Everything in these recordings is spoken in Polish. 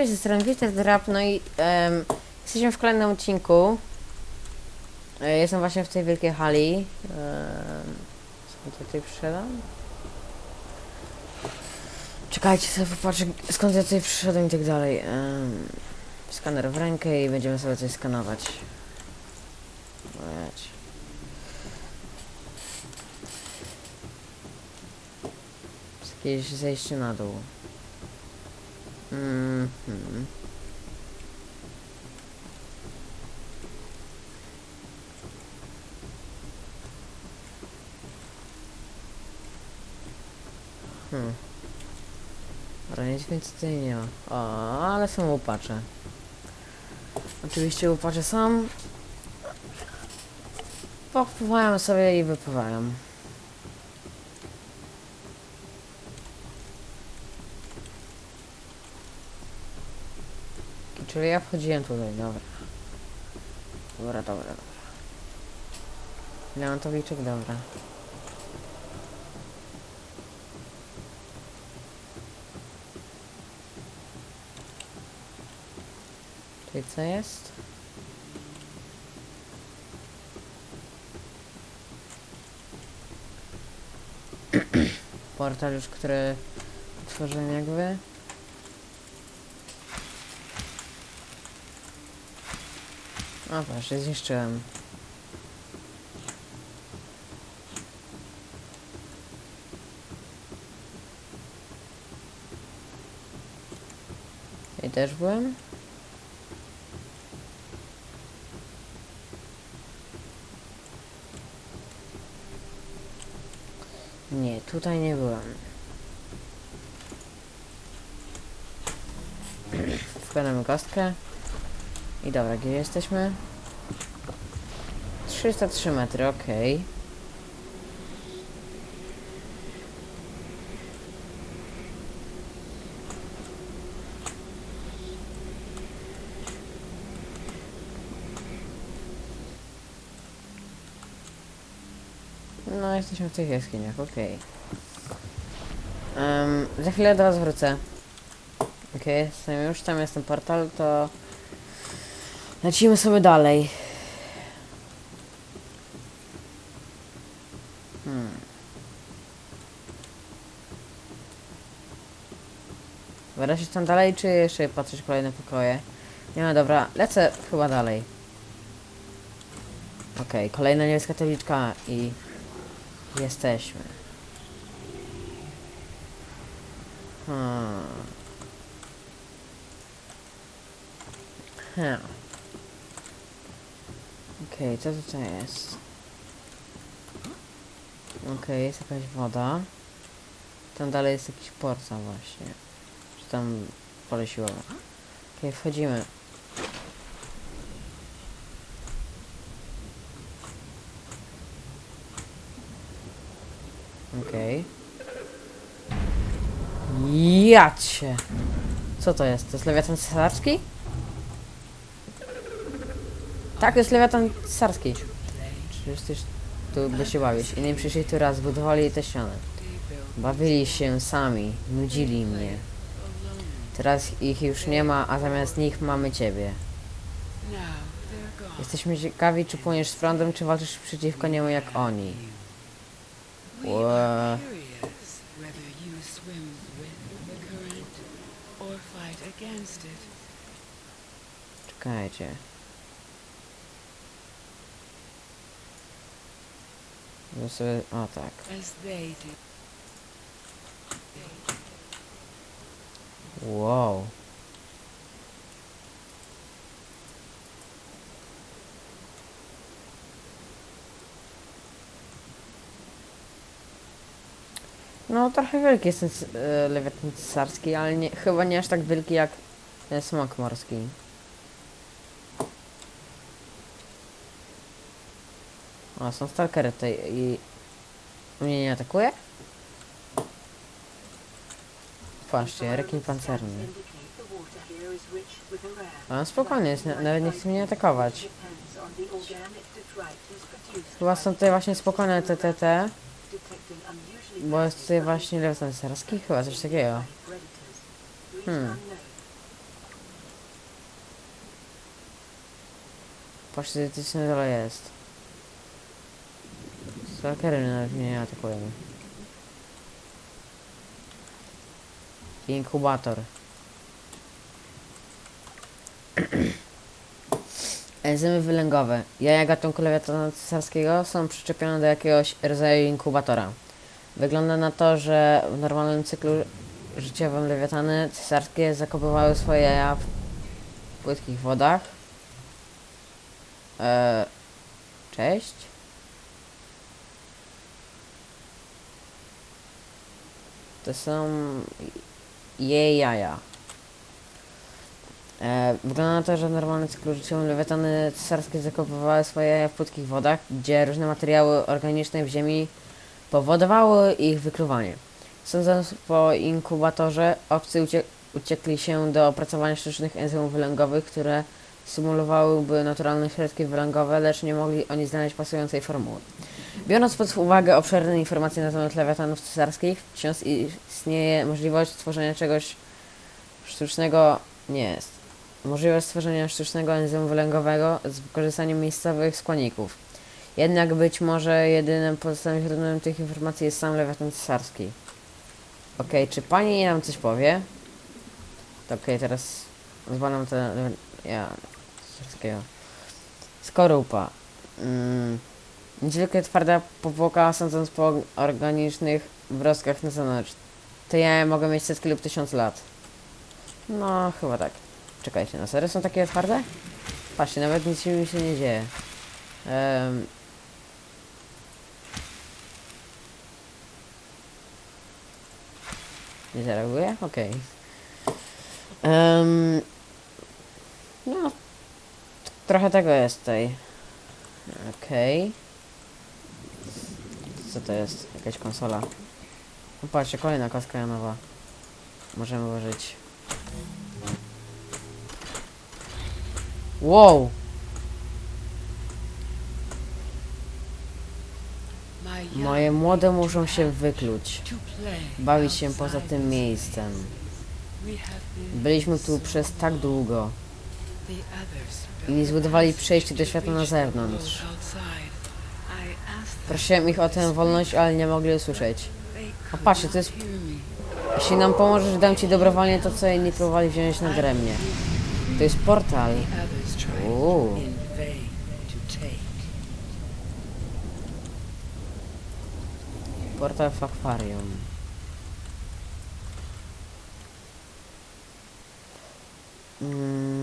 Cześć, ze strony Witek Drap, no i em, jesteśmy w kolejnym odcinku. E, jestem właśnie w tej wielkiej hali. Um, skąd tutaj przyszedłem? Czekajcie, sobie popatrzę skąd ja tutaj przyszedłem i tak dalej. Em, skaner w rękę i będziemy sobie coś skanować. Leć. Jakieś zejście na dół. Mhm. Hmm. Dobra, nic więcej tutaj nie ma. O, ale są łupacze. Oczywiście łupacze są. Popływają sobie i wypływają. Czyli ja wchodziłem tutaj, dobra. Dobra, dobra, dobra. Leontowiczek, dobra. Czyli co jest? Portal już, który otworzyłem jakby. O proszę, zniszczyłem. I też byłem? Nie, tutaj nie byłem. Wkładamy kostkę. I dobra, gdzie jesteśmy? 303 metry, okej. No, jesteśmy w tych jaskiniach, okej. Em, za chwilę do was wrócę. Okej, jestem już, tam jest ten portal, to... Lecimy sobie dalej. Hmm. Tam dalej, czy jeszcze patrzeć kolejne pokoje? Nie no dobra, lecę chyba dalej. Okej, kolejna niebieska tabliczka i jesteśmy. Hmm. Hmm. Okej, co tutaj jest? Okej, jest jakaś woda. Tam dalej jest jakiś porca właśnie. Czy tam pole siłowe. Okej, wchodzimy. Okej. Jacie! Co to jest? To jest lewiatan cesarski? Tak, to jest lewiatan cesarski. Przecież tu by się bawić. Inni przyszli tu raz, budowali te ściany. Bawili się sami, nudzili mnie. Teraz ich już nie ma, a zamiast nich mamy ciebie. Jesteśmy ciekawi, czy płyniesz z prądem, czy walczysz przeciwko niemu jak oni. Ła. Curious No sobie, o tak. Wow. No, trochę wielki jest ten e, lewiatan cesarski, ale nie, chyba nie aż tak wielki jak ten smok morski. A, są stalkery tutaj i... Mnie nie atakuje? Patrzcie, rekin pancerny. A spokojnie jest, nawet nie chce mnie atakować. Chyba są tutaj właśnie spokojne te, te, te. Bo jest tutaj właśnie lew serski, chyba coś takiego. Hmm. Patrzcie, co na dole jest. Stalkery nawet nie atakują. Inkubator. Enzymy wylęgowe. Jaja gatunku lewiatana cesarskiego są przyczepione do jakiegoś rodzaju inkubatora. Wygląda na to, że w normalnym cyklu życiowym lewiatany cesarskie zakopywały swoje jaja w płytkich wodach. Eee, cześć. To są jej jaja. E, wygląda na to, że w normalnym cyklu życiowym lewiatany cesarskie zakopywały swoje jaja w płytkich wodach, gdzie różne materiały organiczne w ziemi powodowały ich wykluwanie. Sądząc po inkubatorze, obcy ucie uciekli się do opracowania sztucznych enzymów wylęgowych, które symulowałyby naturalne środki wylęgowe, lecz nie mogli oni znaleźć pasującej formuły. Biorąc pod uwagę obszerne informacje na temat lewiatanów cesarskich, wciąż istnieje możliwość stworzenia czegoś sztucznego, nie jest. Możliwość stworzenia sztucznego enzymu wylęgowego z wykorzystaniem miejscowych składników. Jednak być może jedynym pozostałym źródłem tych informacji jest sam lewiatan cesarski. Okej, czy pani nam coś powie? To okej, teraz zbadam te... ja... cesarskiego. Skorupa. Mm. Niezwykle twarda powłoka, sądząc po organicznych wrostkach na zewnątrz. Te jaja mogą mieć setki lub tysiąc lat. No, chyba tak. Czekajcie, na serio są takie twarde? Patrzcie, nawet nic mi się nie dzieje. Um, nie zareaguje? Okej. Em, no, t- trochę tego jest tutaj. Okej. Co to jest? Jakaś konsola. No patrzcie, kolejna kostka nowa. Możemy użyć. Wow! Moje młode muszą się wykluć. Bawić się poza tym miejscem. Byliśmy tu przez tak długo. the others I built zbudowali przejście do świata na zewnątrz. Prosiłem ich o tę wolność, ale nie mogli usłyszeć. A patrzcie, to jest... Jeśli nam pomożesz, dam ci dobrowolnie to, co inni próbowali wziąć nadaremnie. To jest portal. Take. Portal w akwarium. Mm.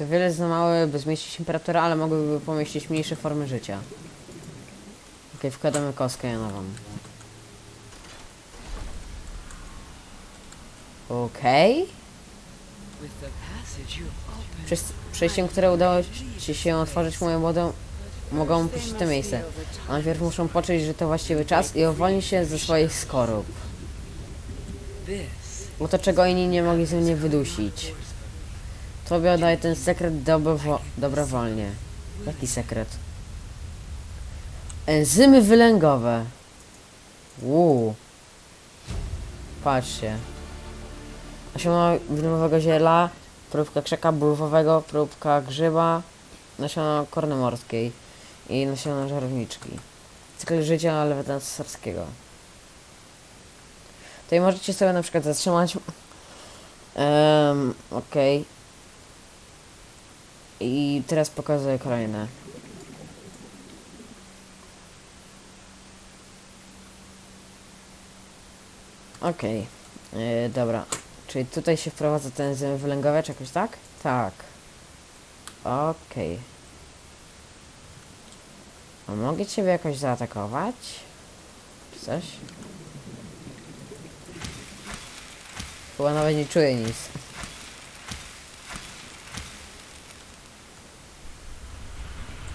O wiele za małe, by zmieścić temperaturę, ale mogłyby pomieścić mniejsze formy życia. Okej, wkładamy kostkę janową. Okej. Opened, Przez przejściem, które udało ci się otworzyć moje młodą, mogą opuścić to miejsce. Najpierw muszą poczuć, że to właściwy czas i uwolnić się ze swoich skorup. Bo to, czego inni nie mogli ze mnie wydusić. Tobie oddaję ten sekret dobrowo dobrowolnie. Jaki sekret? Enzymy wylęgowe. Uuu. Patrzcie. Nasiona winowego ziela, próbka krzaka bulwowego, próbka grzyba, nasiona korny morskiej i nasiona żarowniczki. Cykl życia leweta cesarskiego. Tutaj możecie sobie na przykład zatrzymać. Um, Okej. I teraz pokazuję kolejne. Okej. Yy, dobra. Czyli tutaj się wprowadza ten czy jakoś tak? Tak. Okej. A mogę ciebie jakoś zaatakować? Coś? Chyba nawet nie czuję nic.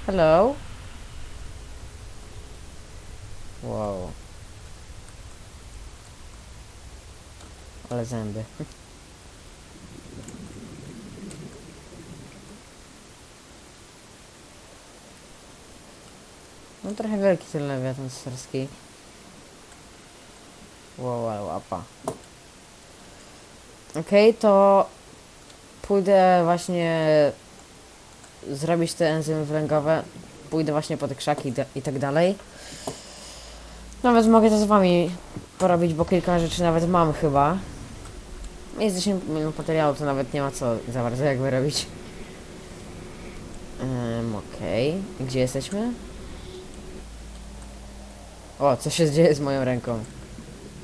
Hello? Wow. Ale zęby. No trochę wielki ten lewiatan cesarski. Wow, wow, łapa. Okej, to pójdę właśnie zrobić te enzymy węglowe. Pójdę właśnie po te krzaki i, tak dalej. Nawet mogę to z wami porobić, bo kilka rzeczy nawet mam chyba. Jest 10 minut materiału, to nawet nie ma co za bardzo jakby robić. Um, Okej. Gdzie jesteśmy? O, co się dzieje z moją ręką?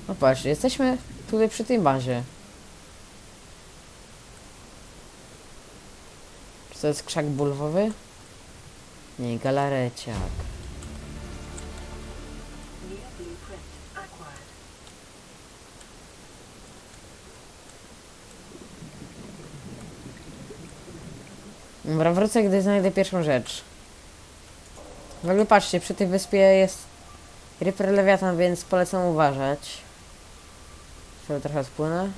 No patrz, jesteśmy tutaj przy tej bazie. To jest krzak bulwowy? Nie, galareciak. Dobra, wrócę, gdy znajdę pierwszą rzecz. W ogóle patrzcie, przy tej wyspie jest Reaper Lewiatan, więc polecam uważać. Sobie trochę spłynę.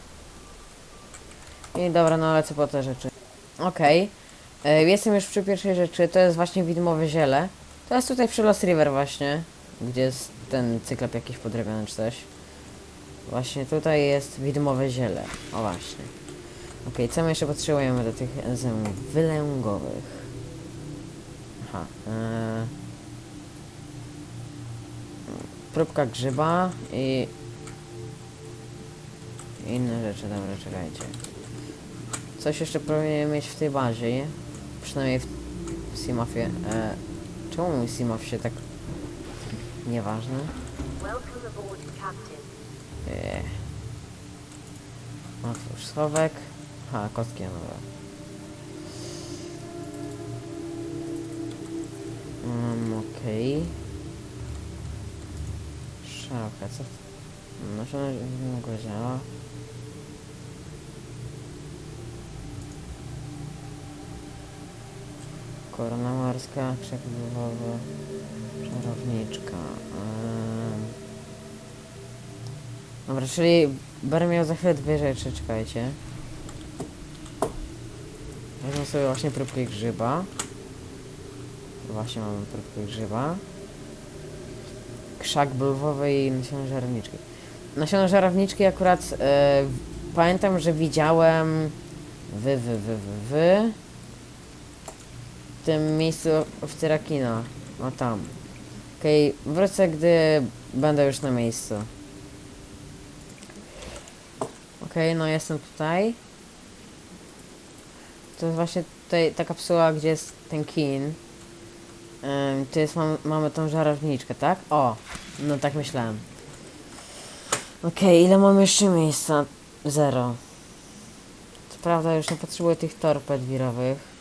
I dobra, no lecę po te rzeczy. Okej. E, Jestem już przy pierwszej rzeczy, to jest właśnie widmowe ziele. To jest tutaj przy Lost River właśnie, gdzie jest ten cyklop jakiś podrobiony czy coś. Właśnie tutaj jest widmowe ziele. O właśnie. Okej, co my jeszcze potrzebujemy do tych enzymów wylęgowych? Aha. E... Próbka grzyba i... inne rzeczy, dobra, czekajcie. Coś jeszcze powinienem mieć w tej bazie, przynajmniej w, Simafie. E... Czemu mój Simaf się tak... Nieważne. Eee. Otwórz schowek. Ha, kostki nowe. Um, okej. Szafka, co? No się nie mogło działa. Korona morska, krzak wywołowy, czarowniczka. em. Dobra, czyli będę miał za chwilę dwie rzeczy, czekajcie. Weźmy sobie właśnie próbkę grzyba. Właśnie mamy próbkę grzyba. Krzak bulwowy i nasiona żarowniczki. Nasiona żarowniczki akurat e, pamiętam, że widziałem wy, wy, wy, wy, wy tym miejscu w Tyrakino. O tam. Okej, wrócę, gdy będę już na miejscu. Okej, no jestem tutaj. To jest właśnie tutaj ta kapsuła, gdzie jest ten kin. Ym, to jest, mam, mamy tą żarowniczkę, tak? O, no tak myślałem. Okej, ile mamy jeszcze miejsca? Zero. Co prawda już nie potrzebuję tych torped wirowych.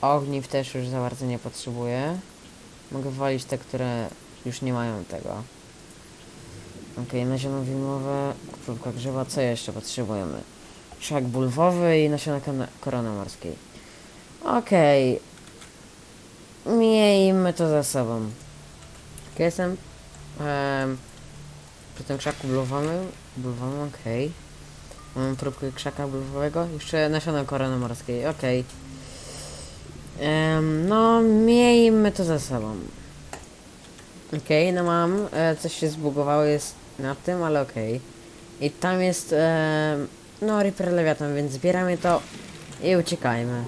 Ogniw też już za bardzo nie potrzebuję. Mogę walić te, które już nie mają tego. Okej, nasiona wilmowe, próbka grzyba, co jeszcze potrzebujemy? Krzak bulwowy i nasiona korony morskiej. Okej. Miejmy to za sobą. Ok, jestem em, przy tym krzaku bulwowym. Bulwowym, okej. Mamy próbkę krzaka bulwowego. Jeszcze nasiona korony morskiej, okej. Em, no, miejmy to za sobą. Okej, no mam. E, coś się zbugowało jest na tym, ale okej. I tam jest. E, no, Reaper Lewiatan, więc zbieramy to i uciekajmy.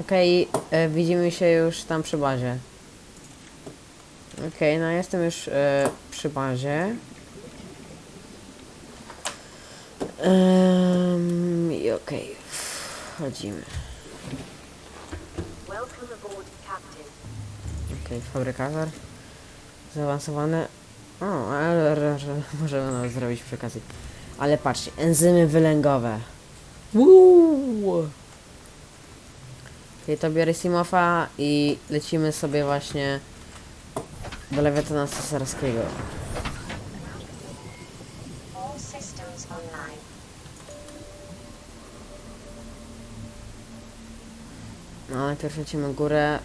Okej, e, widzimy się już tam przy bazie. Okej, no jestem już e, przy bazie. Em, I okej, wchodzimy. Aboard, Captain. Okej, fabrykator. Zaawansowany. O, ale ale- że możemy nawet zrobić przy okazji. Ale patrzcie, enzymy wylęgowe. Woo! Okej, to biorę Simofa i lecimy sobie właśnie do Lewiatana Cesarskiego. No, najpierw lecimy górę,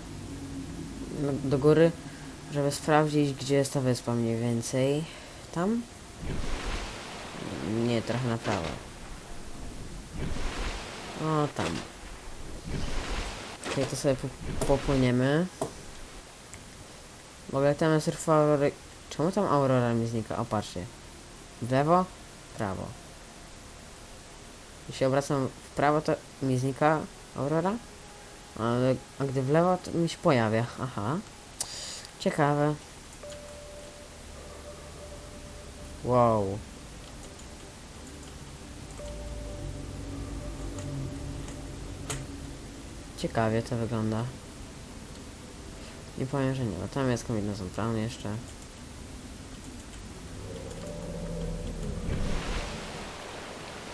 no, do góry, żeby sprawdzić, gdzie jest ta wyspa mniej więcej. Tam? Nie, trochę na prawo. O, tam. Okej, to sobie po- popłyniemy. W ogóle jest fabry Czemu tam Aurora mi znika? O, patrzcie. W lewo, prawo. Jeśli obracam w prawo, to mi znika Aurora. Ale a gdy w lewo, to mi się pojawia. Aha. Ciekawe. Wow. Ciekawie to wygląda. Nie powiem, że nie, bo tam jest kombinezon plan jeszcze.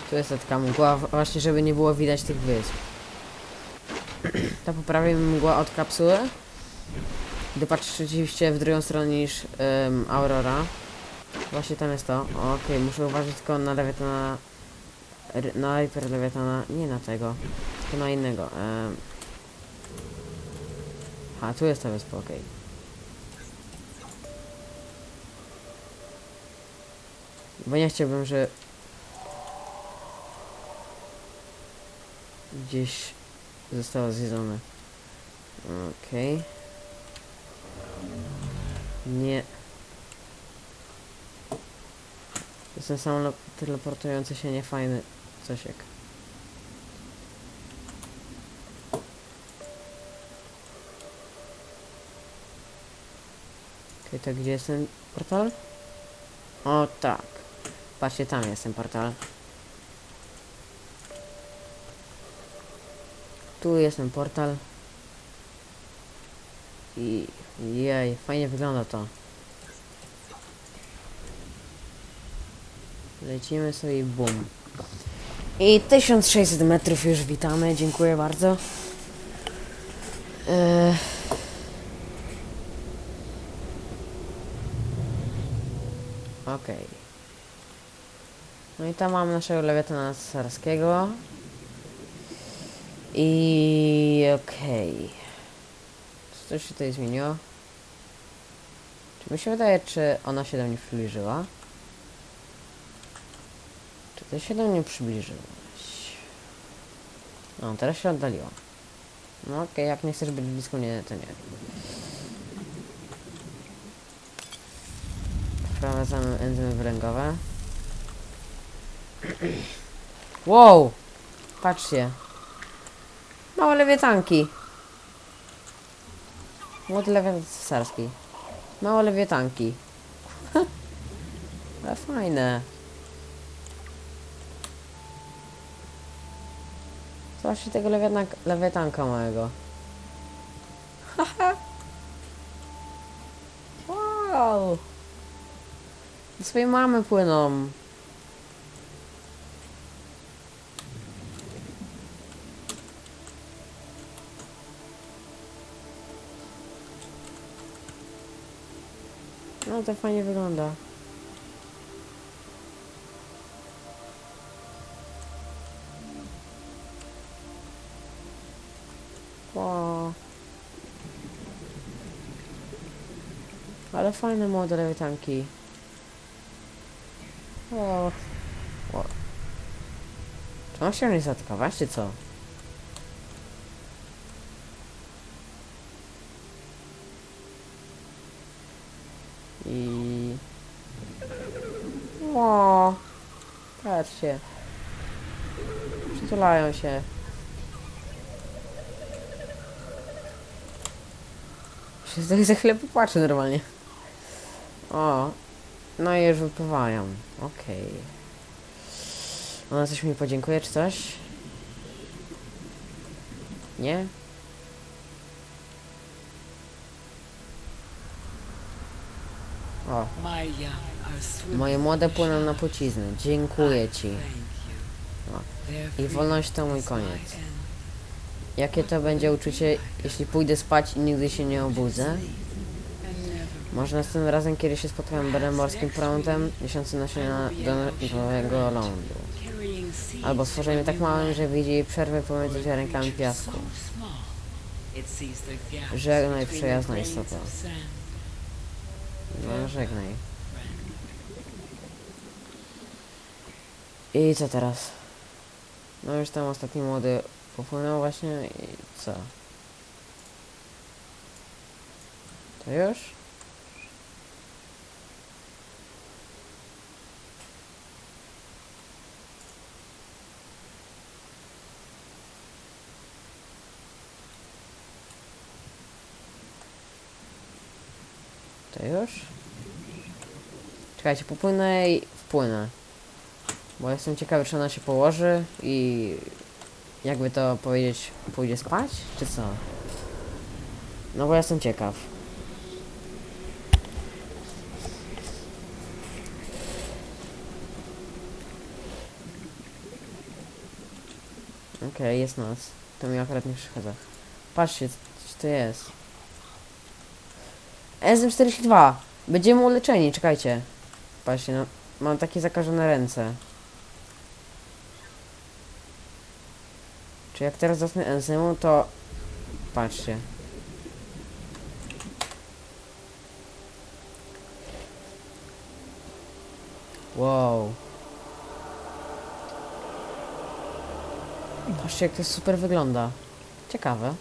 Tu jest taka mgła, właśnie żeby nie było widać tych wysp. Ta poprawi mgła od kapsuły. Gdy patrzysz rzeczywiście w drugą stronę niż em, Aurora. Właśnie tam jest to. Okej, muszę uważać tylko na lewiatana. Na Reaper lewiatana. Nie na tego. Tylko na innego. em. A, tu jest ta wyspa, okej. Bo nie chciałbym, że... Gdzieś zostało zjedzone. Okej. Nie. To jest ten samolot teleportujący się niefajny cosiek. Okej, to gdzie jest ten portal? O tak. Patrzcie, tam jest ten portal. Tu jest ten portal. I jej, fajnie wygląda to. Lecimy sobie i bum. I 1600 metrów już witamy, dziękuję bardzo. Eee... Okej. No i tam mam naszego lewiatana cesarskiego. I okej. Czy coś się tutaj zmieniło? Czy mi się wydaje, czy ona się do mnie przybliżyła? Czy ty się do mnie przybliżyłaś? No, teraz się oddaliła. No okej, jak nie chcesz być blisko mnie, to nie. Wprowadzamy enzymy wylęgowe. Wow! Patrzcie. Małe lewietanki. Młody lewiatan cesarski. Małe lewietanki. Ale fajne. Zobaczcie tego lewiatanka, małego. wow! Do swojej mamy płyną. No to fajnie wygląda. Wow. Ale fajne młode lewitanki. O. o. Czy on się nie zaatakować, czy co? I... O, patrzcie. Przytulają się. Się za chwilę popłaczę normalnie. O, no i już wypływają. Okej. Ona coś mi podziękuje, czy coś? Nie? O, moje młode płyną na płciznę. Dziękuję ci. Thank you. O. I wolność to mój koniec. Jakie to będzie uczucie, jeśli pójdę spać i nigdy się nie obudzę? Może następnym razem, kiedy się spotkałem będę morskim prądem, niesiącym nasiona do nowego lądu. Albo stworzeniem tak małym, że widzi przerwy pomiędzy ziarenkami piasku. Żegnaj przyjazna sand. No, żegnaj. I co teraz? No już tam ostatni młody popłynął właśnie i co? To już? Już? Czekajcie, popłynę i wpłynę. Bo jestem ciekawy, czy ona się położy i jakby to powiedzieć, pójdzie spać, czy co? No bo jestem ciekaw. Okej, jest noc. To mi akurat nie przeszkadza. Patrzcie, co to jest. Enzym 42. Będziemy uleczeni, czekajcie. Patrzcie, no, mam takie zakażone ręce. Czy jak teraz zacznę enzymu, to... Patrzcie. Wow. Patrzcie, jak to super wygląda. Ciekawe.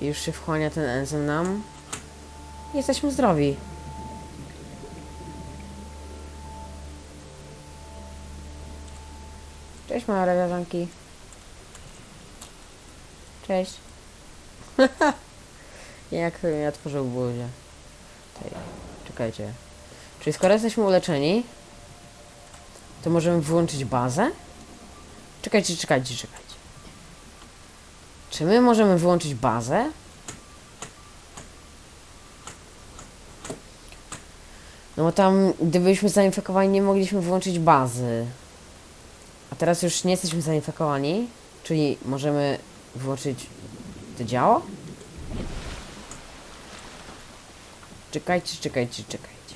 I już się wchłania ten enzym nam. Jesteśmy zdrowi. Cześć małe lewiarzanki. Cześć. Jak mi otworzył buzię. Tej. Czekajcie. Czyli skoro jesteśmy uleczeni, to możemy włączyć bazę? Czekajcie, czekajcie, czekajcie. Czy my możemy wyłączyć bazę? No bo tam, gdybyśmy zainfekowani, nie mogliśmy wyłączyć bazy. A teraz już nie jesteśmy zainfekowani, czyli możemy wyłączyć to działo? Czekajcie, czekajcie, czekajcie.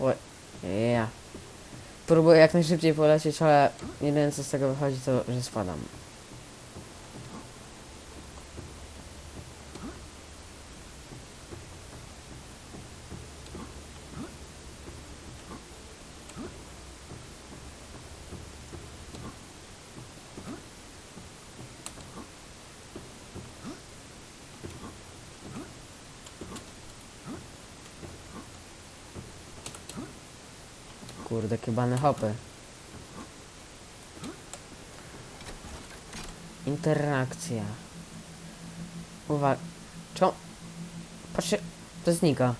Oj, ja. Próbuję jak najszybciej polecieć, ale jedyne co z tego wychodzi to, że spadam. Kurde, kybane hopy. Interakcja. Uwaga. Czemu? Patrzcie, to znika.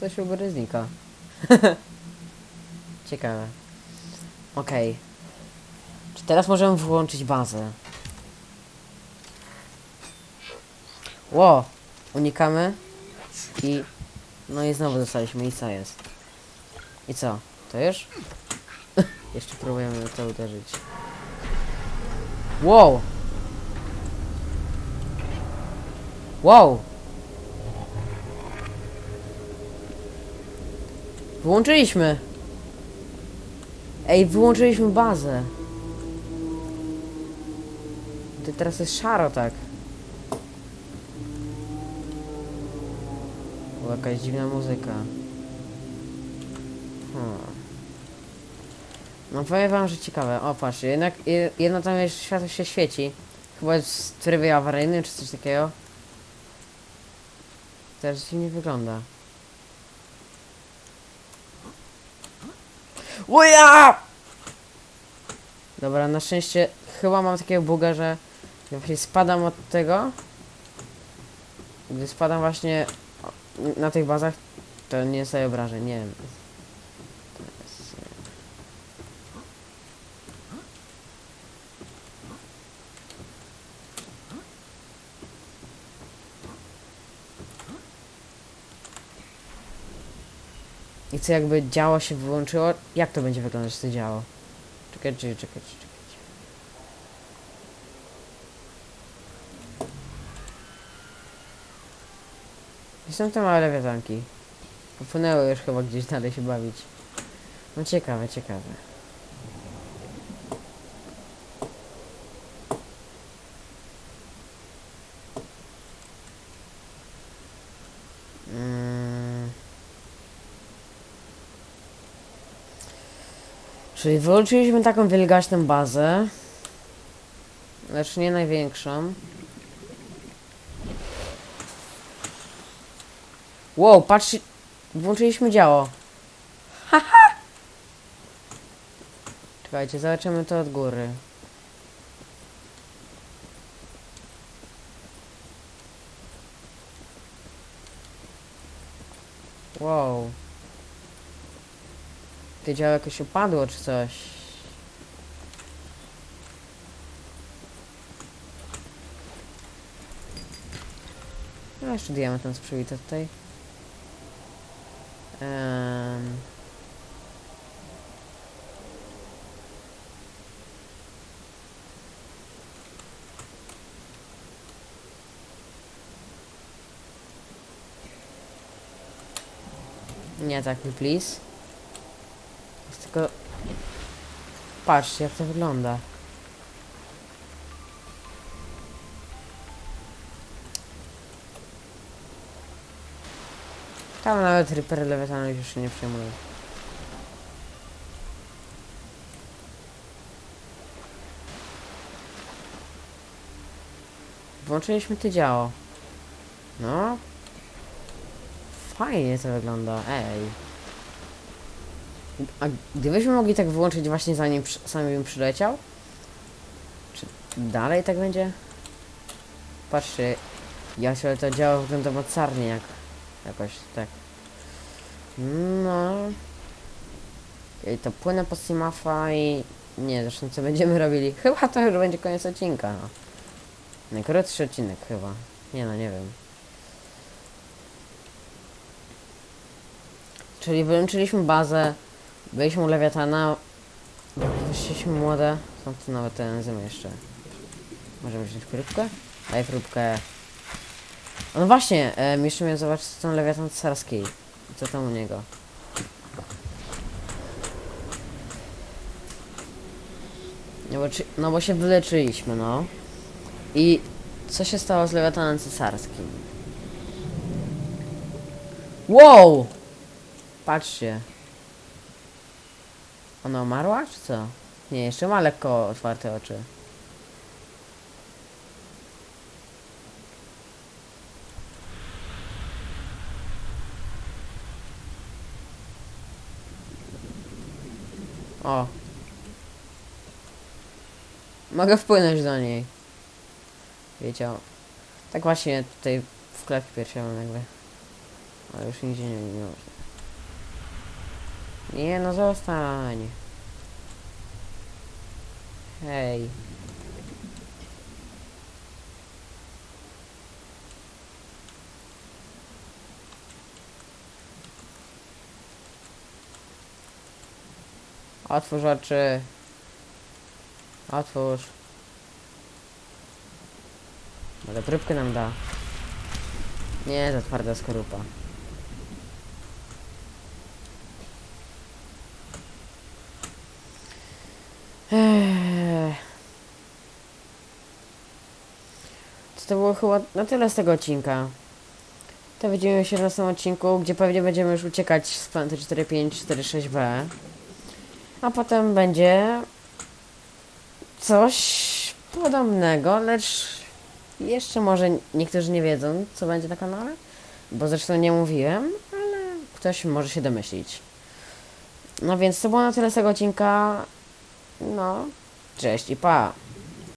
To się u góry znika. Ciekawe. Okej. Czy teraz możemy włączyć bazę? Ło! Unikamy. I... No i znowu dostaliśmy. I co jest? I co? To już? Jeszcze próbujemy to uderzyć. Wow! Wow! Wyłączyliśmy! Ej, wyłączyliśmy bazę. To teraz jest szaro, tak. O, jakaś dziwna muzyka. Hmm. No powiem wam, że ciekawe. O, patrz, jednak je- jedno tam jeszcze światło się świeci. Chyba jest w trybie awaryjnym, czy coś takiego. Teraz dziwnie wygląda. Łoja! Dobra, na szczęście chyba mam takiego buga, że jak właśnie spadam od tego, gdy spadam właśnie na tych bazach, to nie sobie obrażeń, nie wiem. Co jakby działo się wyłączyło? Jak to będzie wyglądać to działo? Czekajcie, czekajcie, czekajcie. Gdzie są te małe lewiatanki? Popłynęły już chyba gdzieś dalej się bawić. No ciekawe, ciekawe. Czyli wyłączyliśmy taką wielgaśną bazę. Lecz nie największą. Wow, patrzcie. Włączyliśmy działo. Haha! Czekajcie, zobaczymy to od góry. Wow. Ty działo jakoś upadło czy coś. No jeszcze diament nas tutaj. Um. Nie tak please. Tylko... Patrzcie jak to wygląda. Tam nawet Reaper Leviathanów już się nie przejmuje. Włączyliśmy to działo. No. Fajnie to wygląda, ej. A gdybyśmy mogli tak wyłączyć właśnie zanim przy- sam bym przyleciał? Czy dalej tak będzie? Patrzcie, ja się to działo wygląda mocarnie jak jakoś tak. No. I to płynę po Simafa i nie, zresztą co będziemy robili? Chyba to już będzie koniec odcinka. No. Najkrótszy odcinek chyba. Nie no, nie wiem. Czyli wyłączyliśmy bazę, byliśmy u Lewiatana, wyszliśmy młode, są tu nawet te enzymy jeszcze. Możemy wziąć próbkę? Daj próbkę. No właśnie, e, jeszcze miałem zobaczyć co tam Lewiatan Carskiej. Co tam u niego. No bo, czy, no bo się wyleczyliśmy, no. I co się stało z Lewiatanem cesarskim? Wow! Patrzcie. Ona umarła, czy co? Nie, jeszcze ma lekko otwarte oczy. O. Mogę wpłynąć do niej. Wiecie, o. tak właśnie tutaj w klatce piersiowym jakby. Ale już nigdzie nie, nie można. Nie no, zostań. Hej. Otwórz oczy. Otwórz. Może próbkę nam da. Nie, to twarda skorupa. Ech. To, to było chyba na tyle z tego odcinka. To widzimy się w następnym odcinku, gdzie pewnie będziemy już uciekać z planety 4546B. A potem będzie coś podobnego, lecz jeszcze może niektórzy nie wiedzą, co będzie na kanale, bo zresztą nie mówiłem, ale ktoś może się domyślić. No więc to było na tyle z tego odcinka. No, cześć i pa.